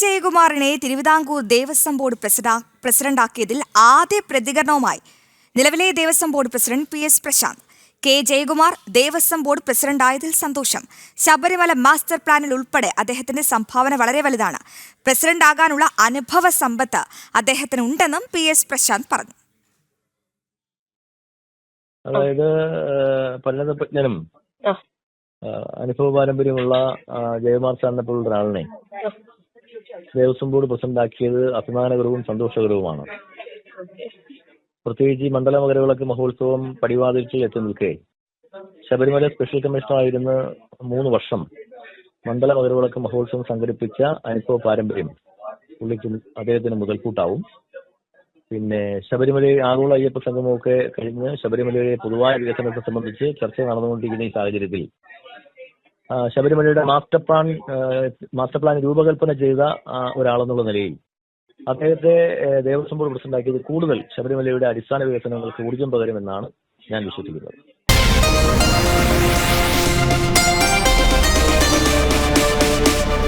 ജയകുമാറിനെ Thiruvithamkoor Devaswom board പ്രസിഡാ- പ്രസിഡന്റാക്കിയതിൽ ആദ്യ പ്രതികരണവുമായി നിലവിലെ Devaswom board president P S Prashanth K Jayakumar Devaswom board പ്രസിഡന്റായതിൽ സന്തോഷം. ശബരിമല മാസ്റ്റർ പ്ലാനിൽ ഉൾപ്പെടെ അദ്ദേഹത്തിന്റെ സംഭാവന വളരെ വലുതാണ്. പ്രസിഡന്റാകാനുള്ള അനുഭവ സമ്പത്ത് അദ്ദേഹത്തിന് ഉണ്ടെന്നും പി എസ് പ്രശാന്ത് പറഞ്ഞു. അതായത് ഏഹ്, അനുഭവ പാരമ്പര്യമുള്ള ജയകുമാർ സാറിനെ പോലുള്ള ഒരാളിനെ ദേവസ്വം ബോർഡ് പ്രസിഡന്റാക്കിയത് അഭിമാനകരവും സന്തോഷകരവുമാണ്. പ്രത്യേകിച്ച് ഈ മണ്ഡല മകരവിളക്ക് മഹോത്സവം പടിവാതിൽക്കൽ എത്തി നിൽക്കേ. ശബരിമല സ്പെഷ്യൽ കമ്മീഷണറായിരുന്ന മൂന്ന് വർഷം മണ്ഡല മകരവിളക്ക് മഹോത്സവം സംഘടിപ്പിച്ച അനുഭവ പാരമ്പര്യം പുള്ളിക്ക് അദ്ദേഹത്തിന് മുതൽക്കൂട്ടാവും. പിന്നെ ശബരിമല ആഗോള അയ്യപ്പ സംഗമമൊക്കെ കഴിഞ്ഞ് ശബരിമലയുടെ പൊതുവായ വികസനത്തെ സംബന്ധിച്ച് ചർച്ച നടന്നുകൊണ്ടിരിക്കുന്ന ഈ സാഹചര്യത്തിൽ ശബരിമലയുടെ മാസ്റ്റർ പ്ലാൻ മാസ്റ്റർ പ്ലാൻ രൂപകൽപ്പന ചെയ്ത ഒരാളെന്നുള്ള നിലയിൽ. അദ്ദേഹത്തെ ദേവസ്വം ബോർഡ് പ്രസിഡന്റാക്കിയത് കൂടുതൽ ശബരിമലയുടെ അടിസ്ഥാന വികസനങ്ങൾക്ക് ഊർജം പകരുമെന്നാണ് ഞാൻ വിശ്വസിക്കുന്നത്.